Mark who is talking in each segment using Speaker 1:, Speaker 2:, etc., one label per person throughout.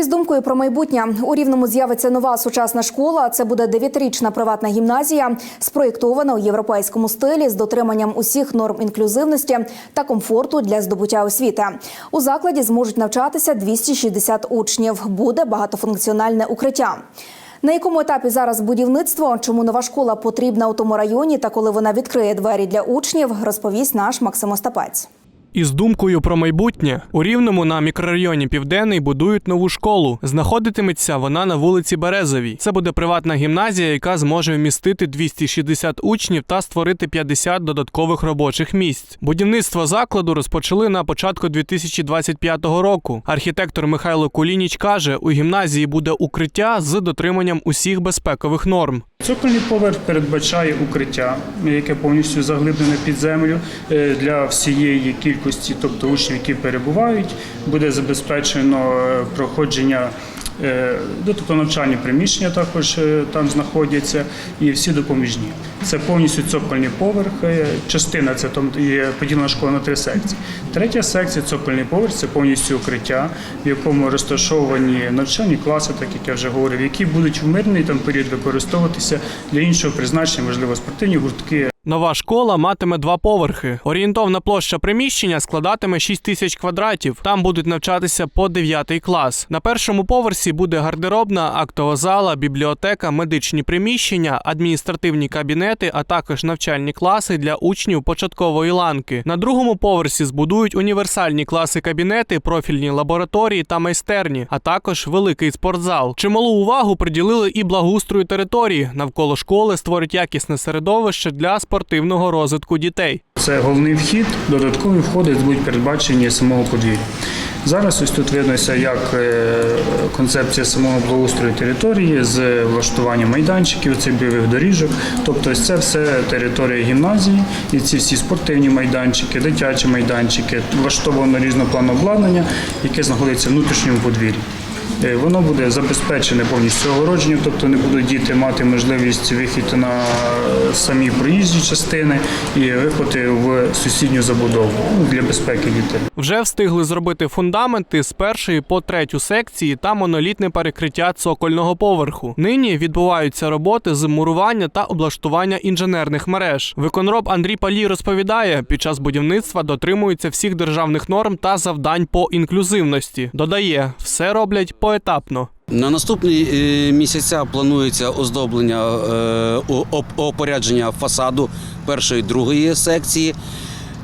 Speaker 1: Із думкою про майбутнє у рівному з'явиться нова сучасна школа. Це буде дев'ятирічна приватна гімназія, спроєктована у європейському стилі з дотриманням усіх норм інклюзивності та комфорту для здобуття освіти. У закладі зможуть навчатися 260 учнів. Буде багатофункціональне укриття. На якому етапі зараз будівництво? Чому нова школа потрібна у тому районі та коли вона відкриє двері для учнів, розповість наш Максим Остапець.
Speaker 2: Із думкою про майбутнє у рівному на мікрорайоні Південний будують нову школу. Знаходитиметься вона на вулиці Березовій. Це буде приватна гімназія, яка зможе вмістити 260 учнів та створити 50 додаткових робочих місць. Будівництво закладу розпочали на початку 2025 року. Архітектор Михайло Кулініч каже, у гімназії буде укриття з дотриманням усіх безпекових норм.
Speaker 3: Цокольний поверх передбачає укриття, яке повністю заглиблене під землю е, для всієї кількості, тобто учнів, які перебувають, буде забезпечено е, проходження. е, ну, тобто навчальні приміщення також е, там знаходяться і всі допоміжні. Це повністю цокольний поверх. Частина це там є поділена школа на три секції. Третя секція цокольний поверх це повністю укриття, в якому розташовані навчальні класи, так як я вже говорив, які будуть в мирний там період використовуватися для іншого призначення, можливо, спортивні гуртки,
Speaker 2: Нова школа матиме два поверхи. Орієнтовна площа приміщення складатиме 6 тисяч квадратів. Там будуть навчатися по 9 клас. На першому поверсі буде гардеробна, актова зала, бібліотека, медичні приміщення, адміністративні кабінети, а також навчальні класи для учнів початкової ланки. На другому поверсі збудують універсальні класи-кабінети, профільні лабораторії та майстерні, а також великий спортзал. Чималу увагу приділили і благоустрою території. Навколо школи створять якісне середовище для спортивного розвитку дітей.
Speaker 3: Це головний вхід, додаткові входи будуть передбачені самого подвір'я. Зараз ось тут виднося, як е, концепція самого благоустрою території з влаштуванням майданчиків, цих бойових доріжок. Тобто ось це все територія гімназії, і ці всі спортивні майданчики, дитячі майданчики, влаштовано різнопланне обладнання, яке знаходиться в внутрішньому подвір'ї. Е, Воно буде забезпечене повністю огородженням, тобто не будуть діти мати можливість вихід на е, самі проїжджі частини і виходи в сусідню забудову ну, для безпеки дітей.
Speaker 2: Вже встигли зробити фундаменти з першої по третю секції та монолітне перекриття цокольного поверху. Нині відбуваються роботи з мурування та облаштування інженерних мереж. Виконроб Андрій Палій розповідає, під час будівництва дотримуються всіх державних норм та завдань по інклюзивності. Додає, все роблять поетапно.
Speaker 4: На наступні е, місяця планується оздоблення е, опорядження фасаду першої другої секції.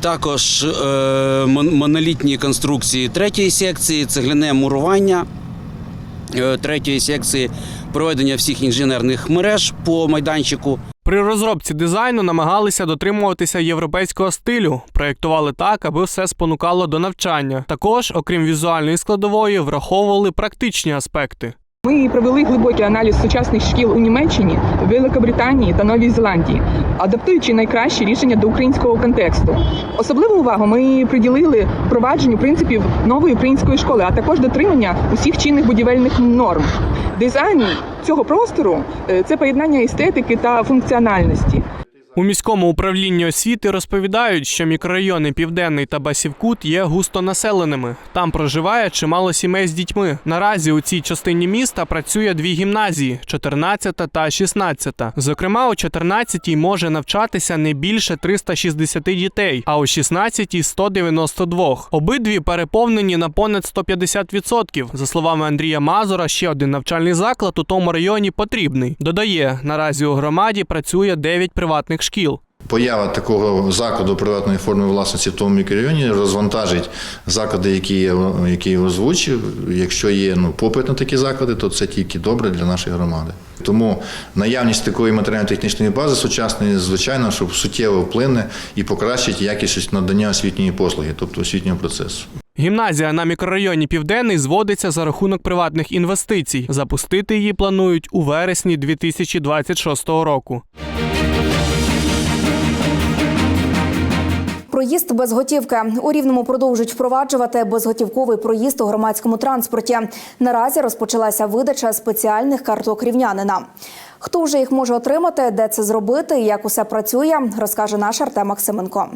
Speaker 4: Також е, монолітні конструкції третьої секції, цегляне мурування третьої секції, проведення всіх інженерних мереж по майданчику.
Speaker 2: При розробці дизайну намагалися дотримуватися європейського стилю, проєктували так, аби все спонукало до навчання. Також, окрім візуальної складової, враховували практичні аспекти.
Speaker 5: Ми провели глибокий аналіз сучасних шкіл у Німеччині, Великобританії та Новій Зеландії, адаптуючи найкращі рішення до українського контексту. Особливу увагу ми приділили впровадженню принципів нової української школи, а також дотримання усіх чинних будівельних норм. Дизайн цього простору е, це поєднання естетики та функціональності.
Speaker 2: У міському управлінні освіти розповідають, що мікрорайони Південний та Басівкут є густонаселеними. Там проживає чимало сімей з дітьми. Наразі у цій частині міста працює дві гімназії 14 та 16. Зокрема, у 14 може навчатися не більше 360 дітей, а у 16 – 192. Обидві переповнені на понад 150%. За словами Андрія Мазура, ще один навчальний заклад у тому районі потрібний. Додає, наразі у громаді працює 9 приватних шкіл.
Speaker 6: Поява такого закладу приватної форми власності в тому мікрорайоні розвантажить заклади, які я, які я озвучив. Якщо є ну, попит на такі заклади, то це тільки добре для нашої громади. Тому наявність такої матеріально-технічної бази сучасної, звичайно, що суттєво вплине і покращить якість надання освітньої послуги, тобто освітнього процесу.
Speaker 2: Гімназія на мікрорайоні Південний зводиться за рахунок приватних інвестицій. Запустити її планують у вересні 2026 року.
Speaker 1: Проїзд без готівки у рівному продовжують впроваджувати безготівковий проїзд у громадському транспорті. Наразі розпочалася видача спеціальних карток рівнянина. Хто вже їх може отримати, де це зробити як усе працює, розкаже наш Артем Максименко.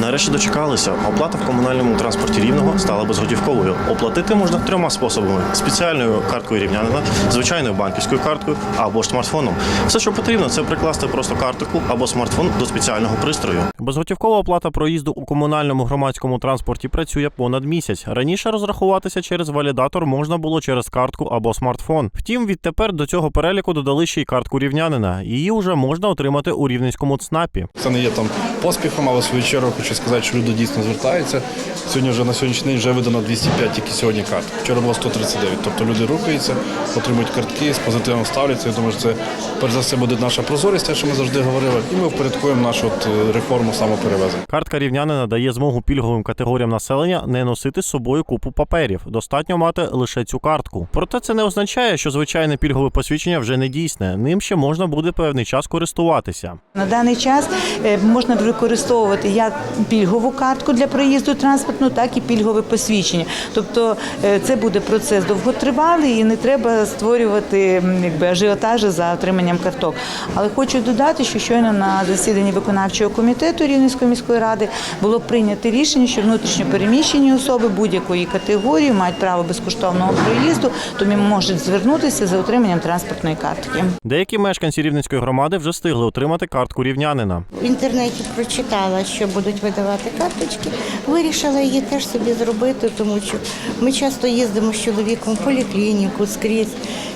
Speaker 7: Нарешті дочекалися. Оплата в комунальному транспорті рівного стала безготівковою. Оплатити можна трьома способами: спеціальною карткою рівнянина, звичайною банківською карткою або ж смартфоном. Все, що потрібно, це прикласти просто картку або смартфон до спеціального пристрою. Безготівкова оплата проїзду у комунальному громадському транспорті працює понад місяць. Раніше розрахуватися через валідатор можна було через картку або смартфон. Втім, відтепер до цього переліку додали ще й картку рівнянина. Її вже можна отримати у рівненському ЦНАПі.
Speaker 8: Це не є там поспіхом, але в свою чергу хочу сказати, що люди дійсно звертаються. Сьогодні вже на сьогоднішній день вже видано 205 тільки сьогодні карт. Вчора було 139. Тобто люди рухаються, отримують картки, з позитивом ставляться. Я думаю, що це перш за все буде наша прозорість, те, що ми завжди говорили, і ми впорядкуємо нашу от реформу самоперевезень.
Speaker 7: Картка рівнянина дає змогу пільговим категоріям населення не носити з собою купу паперів. Достатньо мати лише цю картку. Проте це не означає, що звичайне пільгове посвідчення вже не дійсне. Ним ще можна буде певний час користуватися.
Speaker 9: На даний час е, можна використовувати як пільгову картку для проїзду транспортну, так і пільгове посвідчення. Тобто е, це буде процес довготривалий і не треба створювати якби ажіотажі за отриманням карток. Але хочу додати, що щойно на засіданні виконавчого комітету Рівненської міської ради було прийнято рішення, що внутрішньо переміщені особи будь-якої категорії мають право безкоштовного проїзду, тому можуть звернутися за отриманням транспортної картки.
Speaker 7: Деякі мешканці рівненської громади вже встигли отримати картку рівнянина.
Speaker 10: В інтернеті прочитала, що будуть видавати карточки. Вирішила її теж собі зробити, тому що ми часто їздимо з чоловіком в поліклініку скрізь,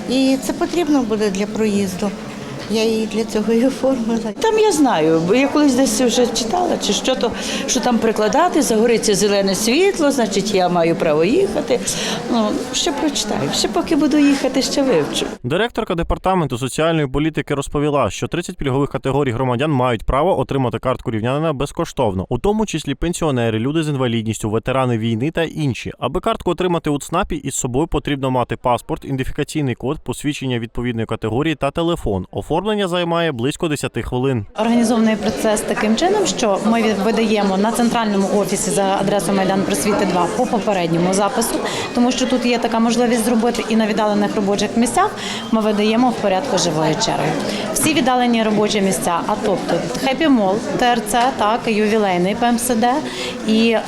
Speaker 10: і це потрібно буде для проїзду. Я її для цього і оформила.
Speaker 11: Там я знаю, бо я колись десь вже читала, чи що то, що там прикладати, загориться зелене світло, значить я маю право їхати. Ну, ще прочитаю. Ще поки буду їхати, ще вивчу.
Speaker 7: Директорка департаменту соціальної політики розповіла, що 30 пільгових категорій громадян мають право отримати картку рівнянина безкоштовно, у тому числі пенсіонери, люди з інвалідністю, ветерани війни та інші. Аби картку отримати у ЦНАПі, із собою потрібно мати паспорт, ідентифікаційний код, посвідчення відповідної категорії та телефон. Оформлення займає близько 10 хвилин.
Speaker 12: Організований процес таким чином, що ми видаємо на центральному офісі за адресою Майдан Просвіти 2 по попередньому запису, тому що тут є така можливість зробити і на віддалених робочих місцях. Ми видаємо в порядку живої черги. Всі віддалені робочі місця, а тобто Хеппі Мол, ТРЦ, так ювілейний ПМСД і е,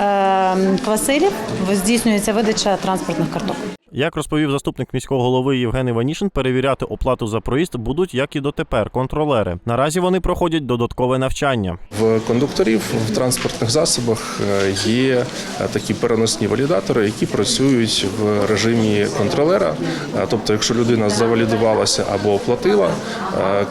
Speaker 12: Квасилів здійснюється видача транспортних карток.
Speaker 7: Як розповів заступник міського голови Євген Іванішин, перевіряти оплату за проїзд будуть як і дотепер контролери. Наразі вони проходять додаткове навчання.
Speaker 8: В кондукторів в транспортних засобах е, є е, такі переносні валідатори, які працюють в режимі контролера. Е, Тобто, якщо людина завалідувалася або оплатила,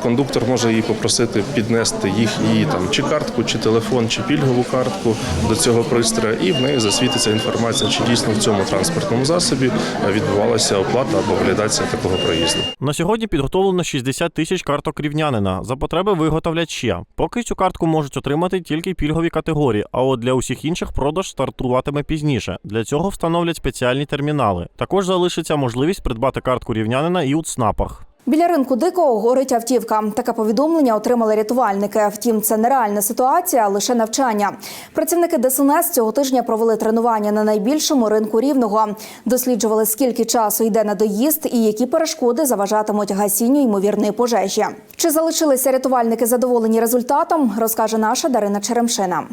Speaker 8: кондуктор може її попросити піднести їх її там чи картку, чи телефон, чи пільгову картку до цього пристрою, і в неї засвітиться інформація, чи дійсно в цьому транспортному засобі відбувалася оплата або валідація такого проїзду.
Speaker 7: На сьогодні підготовлено 60 тисяч карток рівнянина. За потреби виготовлять ще. Поки цю картку можуть отримати тільки пільгові категорії, а от для усіх інших продаж стартуватиме пізніше. Для цього встановлять спеціальні термінали. Також залишиться можливість придбати картку рівнянина і у ЦНАПах.
Speaker 1: Біля ринку дикого горить автівка. Таке повідомлення отримали рятувальники. Втім, це нереальна ситуація, а лише навчання. Працівники ДСНС цього тижня провели тренування на найбільшому ринку рівного. Досліджували, скільки часу йде на доїзд і які перешкоди заважатимуть гасінню ймовірної пожежі. Чи залишилися рятувальники задоволені результатом? Розкаже наша Дарина Черемшина.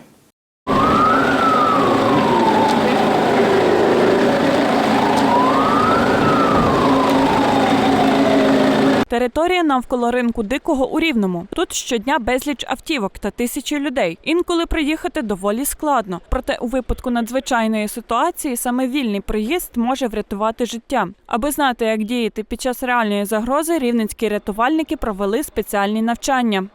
Speaker 13: Територія навколо ринку дикого у Рівному. Тут щодня безліч автівок та тисячі людей. Інколи приїхати доволі складно. Проте у випадку надзвичайної ситуації саме вільний приїзд може врятувати життя. Аби знати, як діяти під час реальної загрози, рівненські рятувальники провели спеціальні навчання.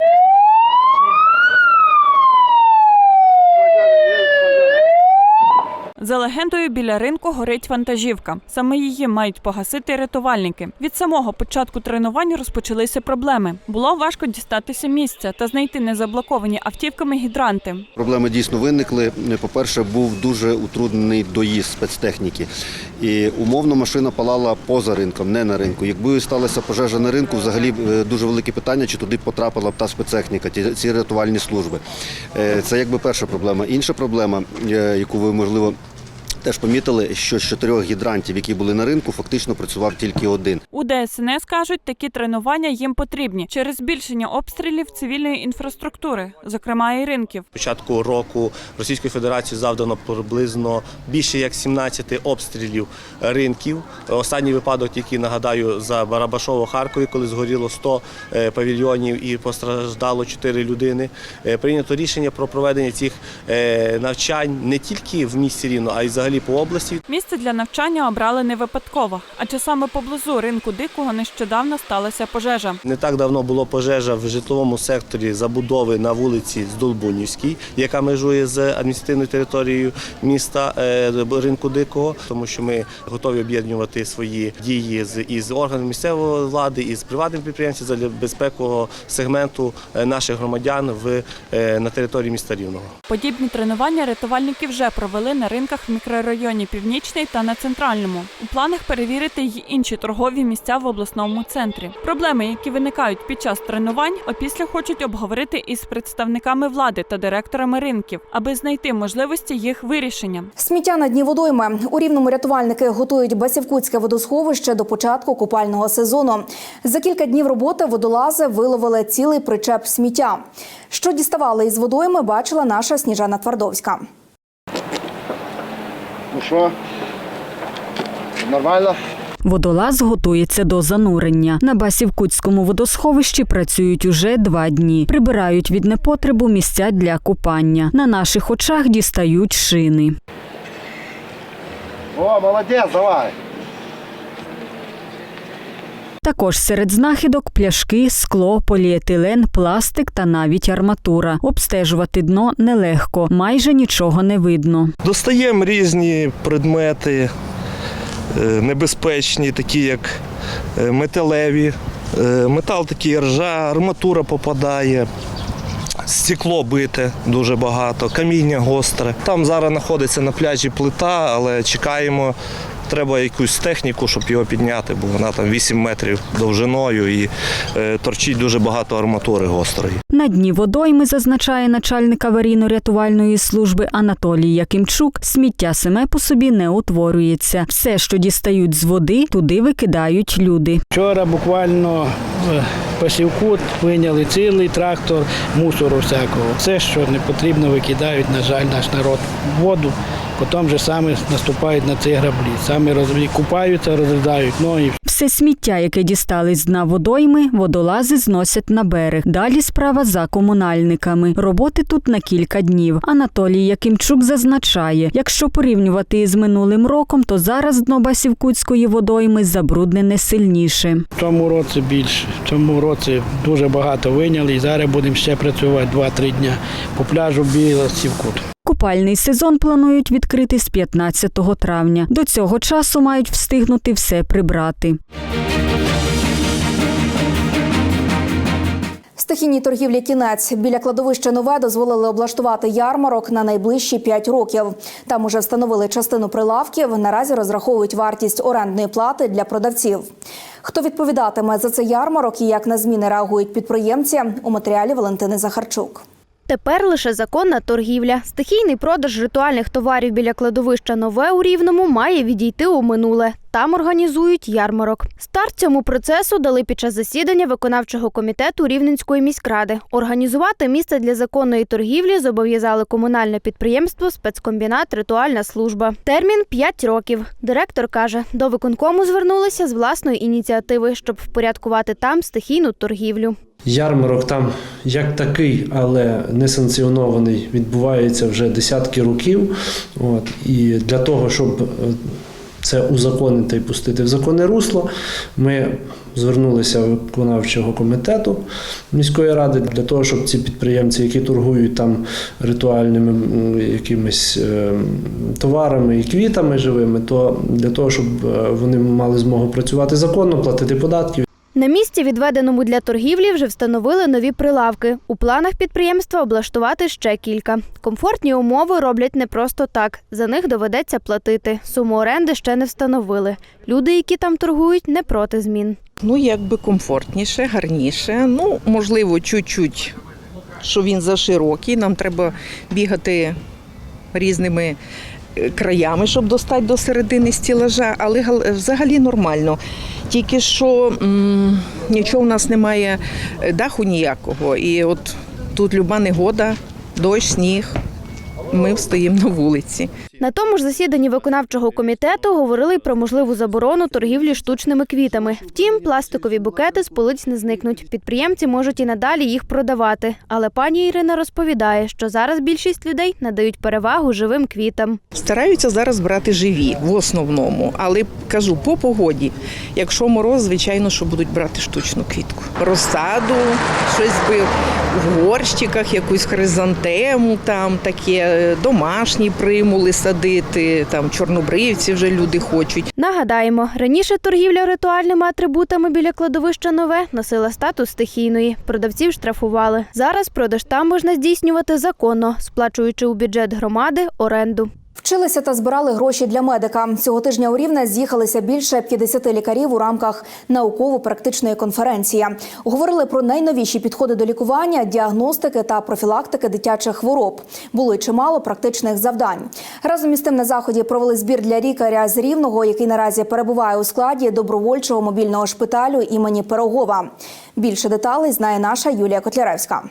Speaker 13: За легендою, біля ринку горить вантажівка. Саме її мають погасити рятувальники. Від самого початку тренувань розпочалися проблеми. Було важко дістатися місця та знайти незаблоковані автівками гідранти.
Speaker 14: Проблеми дійсно виникли. По-перше, був дуже утруднений доїзд спецтехніки. І умовно машина палала поза ринком, не на ринку. Якби сталася пожежа на ринку, взагалі е, дуже велике питання, чи туди потрапила б та спецтехніка, ті- ці рятувальні служби. Е, Це якби перша проблема. Інша проблема, е, яку ви можливо. Теж помітили, що з чотирьох гідрантів, які були на ринку, фактично працював тільки один.
Speaker 13: У ДСНС кажуть, такі тренування їм потрібні через збільшення обстрілів цивільної інфраструктури, зокрема і ринків.
Speaker 15: початку року Російською Федерацією завдано приблизно більше як 17 обстрілів ринків. Останній випадок, який нагадаю, за Барабашово Харкові, коли згоріло 100 е, павільйонів і постраждало 4 людини. Е, Прийнято рішення про проведення цих е, навчань не тільки в місті Рівно, а й взагалі по області.
Speaker 13: Місце для навчання обрали не випадково, адже саме поблизу ринку дикого нещодавно сталася пожежа.
Speaker 15: Не так давно було пожежа в житловому секторі забудови на вулиці Здолбунівській, яка межує з адміністративною територією міста е, ринку Дикого, тому що ми готові об'єднувати свої дії з із органами місцевої влади і з приватними підприємцями для безпекового сегменту е, наших громадян в е, на території міста Рівного.
Speaker 13: Подібні тренування рятувальники вже провели на ринках в мікрорайоні Північний та на центральному. У планах перевірити й інші торгові місця в обласному центрі. Проблеми, які виникають під час тренувань, опісля хочуть обговорити із представниками влади та директорами ринків, аби знайти можливості їх вирішення.
Speaker 1: Сміття на дні водойми. У рівному рятувальники готують Басівкутське водосховище до початку купального сезону. За кілька днів роботи водолази виловили цілий причеп сміття. Що діставали із водойми, бачила наша Сніжана Твардовська.
Speaker 16: Що? Нормально?
Speaker 17: Водолаз готується до занурення. На Басівкутському водосховищі працюють уже два дні. Прибирають від непотребу місця для купання. На наших очах дістають шини.
Speaker 16: О, молодець, давай.
Speaker 17: Також серед знахідок пляшки, скло, поліетилен, пластик та навіть арматура. Обстежувати дно нелегко, майже нічого не видно.
Speaker 18: Достаємо різні предмети е, небезпечні, такі як е, металеві. Е, Метал такий ржа, арматура попадає. Стекло бите дуже багато, каміння гостре. Там зараз знаходиться на пляжі плита, але чекаємо. Треба якусь техніку, щоб його підняти, бо вона там 8 метрів довжиною і е, торчить дуже багато арматури гострої.
Speaker 17: На дні водойми, зазначає начальник аварійно-рятувальної служби Анатолій Якимчук, сміття саме по собі не утворюється. Все, що дістають з води, туди викидають люди.
Speaker 19: Вчора буквально в посівку виняли цілий трактор мусору всякого. Все, що не потрібно, викидають, на жаль, наш народ в воду. Потім же саме наступають на ці граблі. Самі роз- купаються, розглядають ноги.
Speaker 17: Все сміття, яке дістали з дна водойми, водолази зносять на берег. Далі справа за комунальниками. Роботи тут на кілька днів. Анатолій Якимчук зазначає, якщо порівнювати із минулим роком, то зараз дно Басівкутської водойми забруднене сильніше.
Speaker 19: В цьому році більше. В цьому році дуже багато виняли і зараз будемо ще працювати 2-3 дня по пляжу Біла Сівкут.
Speaker 17: Купальний сезон планують відкрити з 15 травня. До цього часу мають встигнути все прибрати.
Speaker 1: Стихійній торгівлі кінець біля кладовища нове дозволили облаштувати ярмарок на найближчі 5 років. Там уже встановили частину прилавків. Наразі розраховують вартість орендної плати для продавців. Хто відповідатиме за цей ярмарок і як на зміни реагують підприємці у матеріалі Валентини Захарчук.
Speaker 20: Тепер лише законна торгівля. Стихійний продаж ритуальних товарів біля кладовища Нове у Рівному має відійти у минуле. Там організують ярмарок. Старт цьому процесу дали під час засідання виконавчого комітету Рівненської міськради. Організувати місце для законної торгівлі зобов'язали комунальне підприємство спецкомбінат Ритуальна служба. Термін 5 років. Директор каже, до виконкому звернулися з власної ініціативи, щоб впорядкувати там стихійну торгівлю.
Speaker 21: Ярмарок там як такий, але не санкціонований, відбувається вже десятки років. От, і для того, щоб е, це узаконити і пустити в законне русло. Ми звернулися до виконавчого комітету міської ради для того, щоб ці підприємці, які торгують там ритуальними якимись е, товарами і квітами живими, то для того, щоб е, вони мали змогу працювати законно, платити податки,
Speaker 20: На місці, відведеному для торгівлі, вже встановили нові прилавки. У планах підприємства облаштувати ще кілька. Комфортні умови роблять не просто так. За них доведеться платити. Суму оренди ще не встановили. Люди, які там торгують, не проти змін.
Speaker 22: Ну, якби комфортніше, гарніше. Ну, можливо, чуть-чуть, що він заширокий. Нам треба бігати різними краями, щоб достати до середини стілажа, але взагалі нормально. Тільки що м, нічого у нас немає е, даху ніякого. І от тут люба негода, дощ, сніг. Ми стоїмо на вулиці.
Speaker 20: На тому ж засіданні виконавчого комітету говорили про можливу заборону торгівлі штучними квітами. Втім, пластикові букети з полиць не зникнуть. Підприємці можуть і надалі їх продавати. Але пані Ірина розповідає, що зараз більшість людей надають перевагу живим квітам.
Speaker 22: Стараються зараз брати живі в основному, але кажу по погоді. Якщо мороз, звичайно, що будуть брати штучну квітку. Розсаду, щось би в горщиках, якусь хризантему, там таке домашні примули садити, там чорнобривці вже люди хочуть.
Speaker 20: Нагадаємо, раніше торгівля ритуальними атрибутами біля кладовища нове носила статус стихійної. Продавців штрафували. Зараз продаж там можна здійснювати законно, сплачуючи у бюджет громади оренду.
Speaker 1: Вчилися та збирали гроші для медика. Цього тижня у Рівне з'їхалися більше 50 лікарів у рамках науково-практичної конференції. Говорили про найновіші підходи до лікування, діагностики та профілактики дитячих хвороб. Було й чимало практичних завдань. Разом із тим на заході провели збір для лікаря з Рівного, який наразі перебуває у складі добровольчого мобільного шпиталю імені Пирогова. Більше деталей знає наша Юлія Котляревська.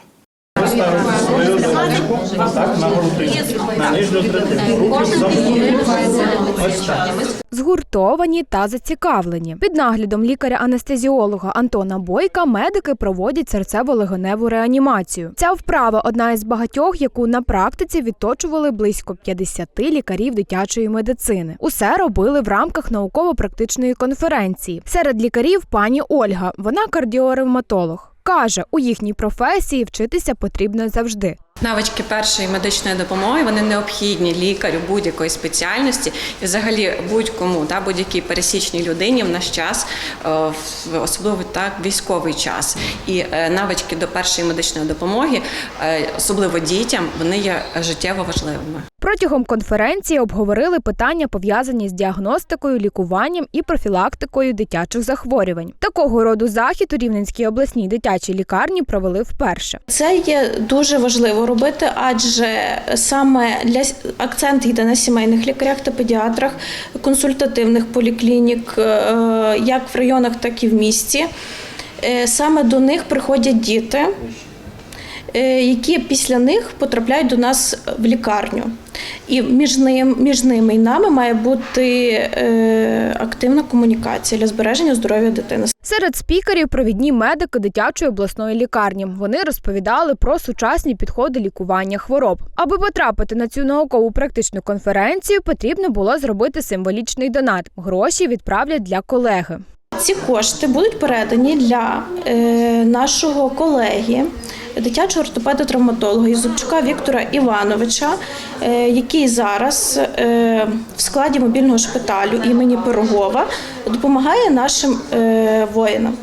Speaker 16: Згуртовані та зацікавлені. Під наглядом лікаря-анестезіолога Антона Бойка медики проводять серцево-легеневу реанімацію. Ця вправа одна із багатьох, яку на практиці відточували близько 50 лікарів дитячої медицини. Усе робили в рамках науково-практичної конференції. Серед лікарів пані Ольга, вона кардіоревматолог. Каже, у їхній професії вчитися потрібно завжди.
Speaker 23: Навички першої медичної допомоги вони необхідні лікарю будь-якої спеціальності і взагалі будь-кому, да, будь-якій пересічній людині в наш час, е, в- особливо так військовий час. І е, навички до першої медичної допомоги, е, особливо дітям, вони є життєво важливими.
Speaker 16: Протягом конференції обговорили питання, пов'язані з діагностикою, лікуванням і профілактикою дитячих захворювань. Такого роду захід у Рівненській обласній дитячій лікарні провели вперше.
Speaker 24: Це є дуже важливо робити, адже саме для акцент йде на сімейних лікарях та педіатрах, консультативних поліклінік, е, як в районах, так і в місті. Е, Саме до них приходять діти, які після них потрапляють до нас в лікарню. І між ним, між ними і нами має бути е, активна комунікація для збереження здоров'я дитини.
Speaker 16: Серед спікерів провідні медики дитячої обласної лікарні. Вони розповідали про сучасні підходи лікування хвороб. Аби потрапити на цю наукову практичну конференцію, потрібно було зробити символічний донат. Гроші відправлять для колеги.
Speaker 24: Ці кошти будуть передані для е, нашого колеги, дитячого ортопеда-травматолога Ізубчука Віктора Івановича, е, який зараз е, в складі мобільного шпиталю імені Пирогова допомагає нашим е, воїнам,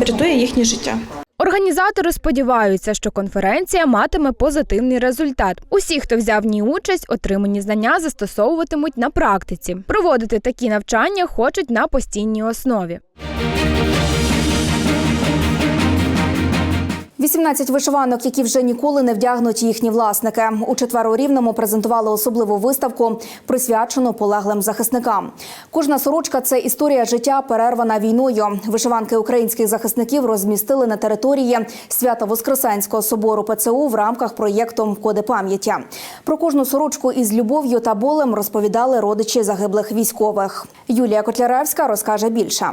Speaker 24: рятує їхнє життя.
Speaker 16: Організатори сподіваються, що конференція матиме позитивний результат. Усі, хто взяв в ній участь, отримані знання застосовуватимуть на практиці. Проводити такі навчання хочуть на постійній основі.
Speaker 1: 18 вишиванок, які вже ніколи не вдягнуть їхні власники. У четвер Рівному презентували особливу виставку, присвячену полеглим захисникам. Кожна сорочка це історія життя, перервана війною. Вишиванки українських захисників розмістили на території Свято-Воскресенського собору ПЦУ в рамках проєкту Коди пам'яті. Про кожну сорочку із любов'ю та болем розповідали родичі загиблих військових. Юлія Котляревська розкаже більше.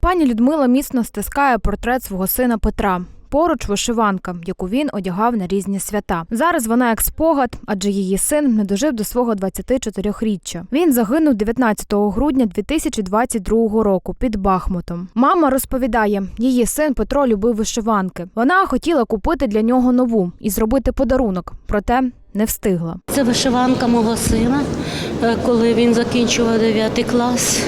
Speaker 16: Пані Людмила міцно стискає портрет свого сина Петра. Поруч вишиванка, яку він одягав на різні свята. Зараз вона як спогад, адже її син не дожив до свого 24-річчя. Він загинув 19 грудня 2022 року під Бахмутом. Мама розповідає, її син Петро любив вишиванки. Вона хотіла купити для нього нову і зробити подарунок, проте не встигла.
Speaker 25: Це вишиванка мого сина, е, коли він закінчував 9 клас.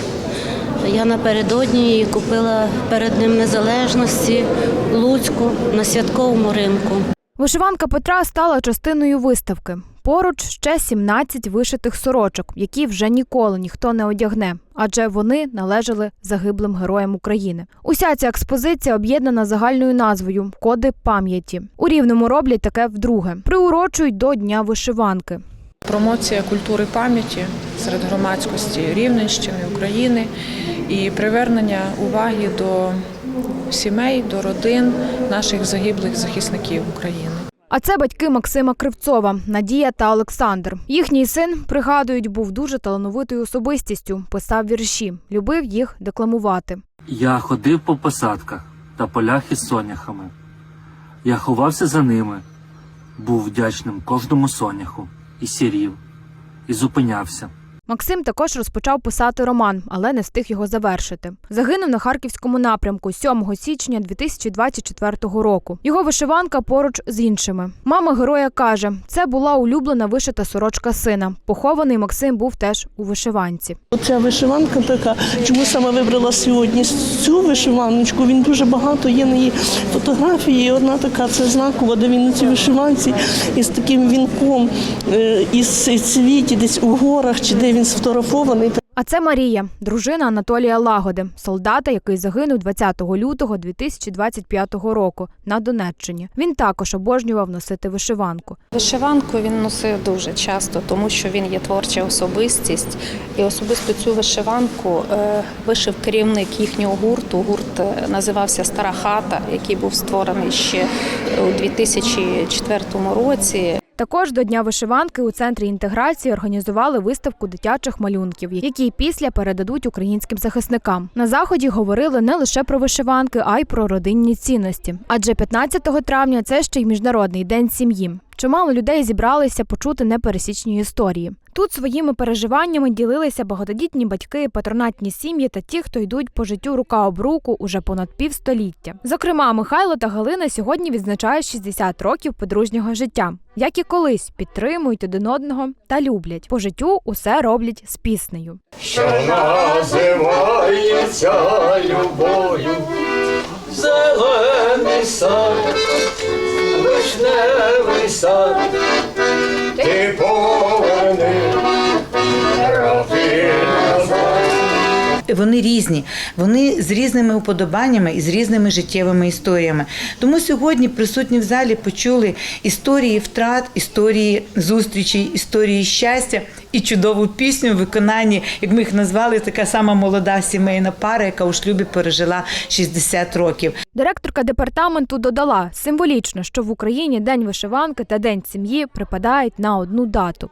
Speaker 25: Я напередодні її купила перед Днем Незалежності Луцьку на святковому ринку.
Speaker 16: Вишиванка Петра стала частиною виставки. Поруч ще 17 вишитих сорочок, які вже ніколи ніхто не одягне, адже вони належали загиблим героям України. Уся ця експозиція об'єднана загальною назвою Коди пам'яті. У рівному роблять таке вдруге. Приурочують до Дня вишиванки.
Speaker 26: Промоція культури пам'яті серед громадськості Рівненщини, України і привернення уваги до сімей, до родин наших загиблих захисників України.
Speaker 16: А це батьки Максима Кривцова, Надія та Олександр. Їхній син, пригадують, був дуже талановитою особистістю, писав вірші, любив їх декламувати.
Speaker 27: Я ходив по посадках та полях із соняхами. Я ховався за ними, був вдячним кожному соняху, і сірів, і зупинявся.
Speaker 16: Максим також розпочав писати роман, але не встиг його завершити. Загинув на харківському напрямку 7 січня 2024 року. Його вишиванка поруч з іншими. Мама героя каже, це була улюблена вишита сорочка сина. Похований Максим був теж у вишиванці.
Speaker 28: Оця вишиванка така, чому саме вибрала сьогодні цю вишиваночку? Він дуже багато є на її фотографії. І одна така це знакова, де він на цій вишиванці із таким вінком е, із цвіті, десь у горах, чи де він сфотографований.
Speaker 16: А це Марія, дружина Анатолія Лагоди, солдата, який загинув 20 лютого 2025 року на Донеччині. Він також обожнював носити вишиванку.
Speaker 29: Вишиванку він носив дуже часто, тому що він є творча особистість. І особисто цю вишиванку е, вишив керівник їхнього гурту. Гурт е, називався Стара хата, який був створений ще у 2004 році.
Speaker 16: Також до Дня вишиванки у центрі інтеграції організували виставку дитячих малюнків, які після передадуть українським захисникам. На заході говорили не лише про вишиванки, а й про родинні цінності. Адже 15 травня це ще й міжнародний день сім'ї. Чимало людей зібралися почути непересічні історії. Тут своїми переживаннями ділилися багатодітні батьки, патронатні сім'ї та ті, хто йдуть по життю рука об руку уже понад півстоліття. Зокрема, Михайло та Галина сьогодні відзначають 60 років подружнього життя. Як і колись підтримують один одного та люблять. По життю усе роблять з піснею.
Speaker 30: що називається любов'ю. Зелений сад, вишневий сад, ти поверни назад.
Speaker 9: Вони різні, вони з різними уподобаннями і з різними життєвими історіями. Тому сьогодні присутні в залі почули історії втрат, історії зустрічей, історії щастя і чудову пісню в виконанні, як ми їх назвали, така сама молода сімейна пара, яка у шлюбі пережила 60 років.
Speaker 16: Директорка департаменту додала символічно, що в Україні День вишиванки та День сім'ї припадають на одну дату.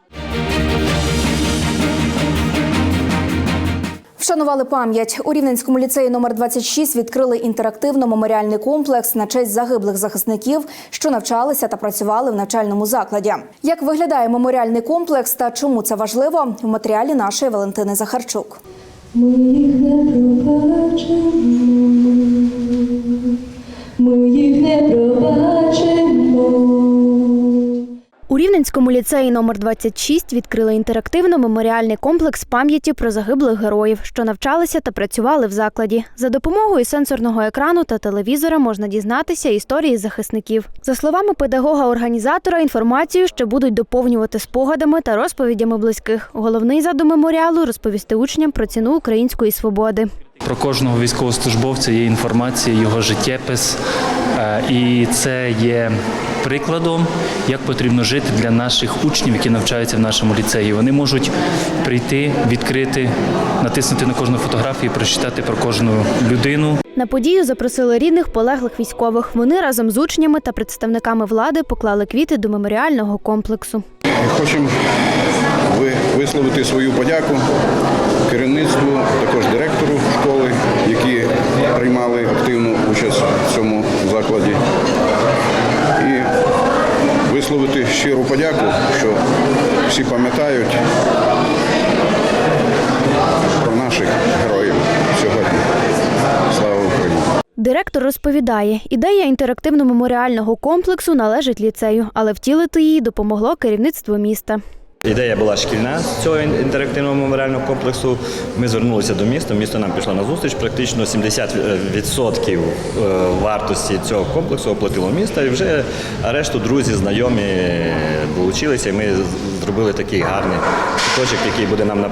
Speaker 1: Вшанували пам'ять у Рівненському ліцеї номер 26 відкрили інтерактивно-меморіальний комплекс на честь загиблих захисників, що навчалися та працювали в навчальному закладі. Як виглядає меморіальний комплекс та чому це важливо в матеріалі нашої Валентини Захарчук.
Speaker 31: Ми їх не пробачимо, ми їх не пробачимо.
Speaker 20: У Рівненському ліцеї номер 26 відкрили інтерактивно-меморіальний комплекс пам'яті про загиблих героїв, що навчалися та працювали в закладі. За допомогою сенсорного екрану та телевізора можна дізнатися історії захисників. За словами педагога-організатора, інформацію ще будуть доповнювати спогадами та розповідями близьких. Головний задум меморіалу розповісти учням про ціну української свободи.
Speaker 32: Про кожного військовослужбовця є інформація, його життєпис, е, і це є прикладом, як потрібно жити для наших учнів, які навчаються в нашому ліцеї. Вони можуть прийти, відкрити, натиснути на кожну фотографію, прочитати про кожну людину.
Speaker 20: На подію запросили рідних полеглих військових. Вони разом з учнями та представниками влади поклали квіти до меморіального комплексу.
Speaker 33: Хочемо висловити свою подяку керівництву, також директору школи, які приймали активну участь в цьому закладі. Висловити щиру подяку, що всі пам'ятають про наших героїв сьогодні. Слава Україні!
Speaker 20: Директор розповідає, ідея інтерактивно-меморіального комплексу належить ліцею, але втілити її допомогло керівництво міста.
Speaker 34: Ідея була шкільна з цього інтерактивного меморіального комплексу. Ми звернулися до міста. Місто нам пішло на зустріч. Практично 70% вартості цього комплексу оплатило місто. І вже решту друзі, знайомі долучилися. І ми зробили такий гарний куточок, який буде нам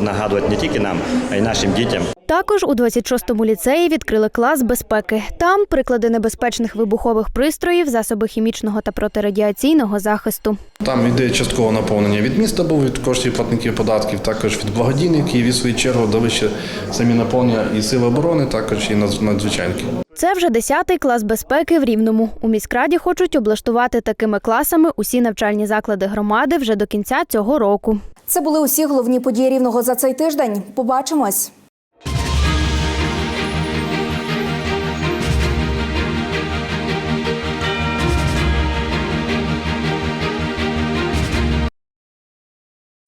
Speaker 34: нагадувати не тільки нам, а й нашим дітям.
Speaker 20: Також у 26-му ліцеї відкрили клас безпеки. Там приклади небезпечних вибухових пристроїв, засоби хімічного та протирадіаційного захисту.
Speaker 35: Там іде часткове наповнення від міста, був від коштів платників податків, також від благодійників, і в свою чергу дали ще самі наповнення і сили оборони, також і надз- надзвичайники.
Speaker 20: Це вже 10-й клас безпеки в Рівному. У міськраді хочуть облаштувати такими класами усі навчальні заклади громади вже до кінця цього року.
Speaker 1: Це були усі головні події рівного за цей тиждень. Побачимось.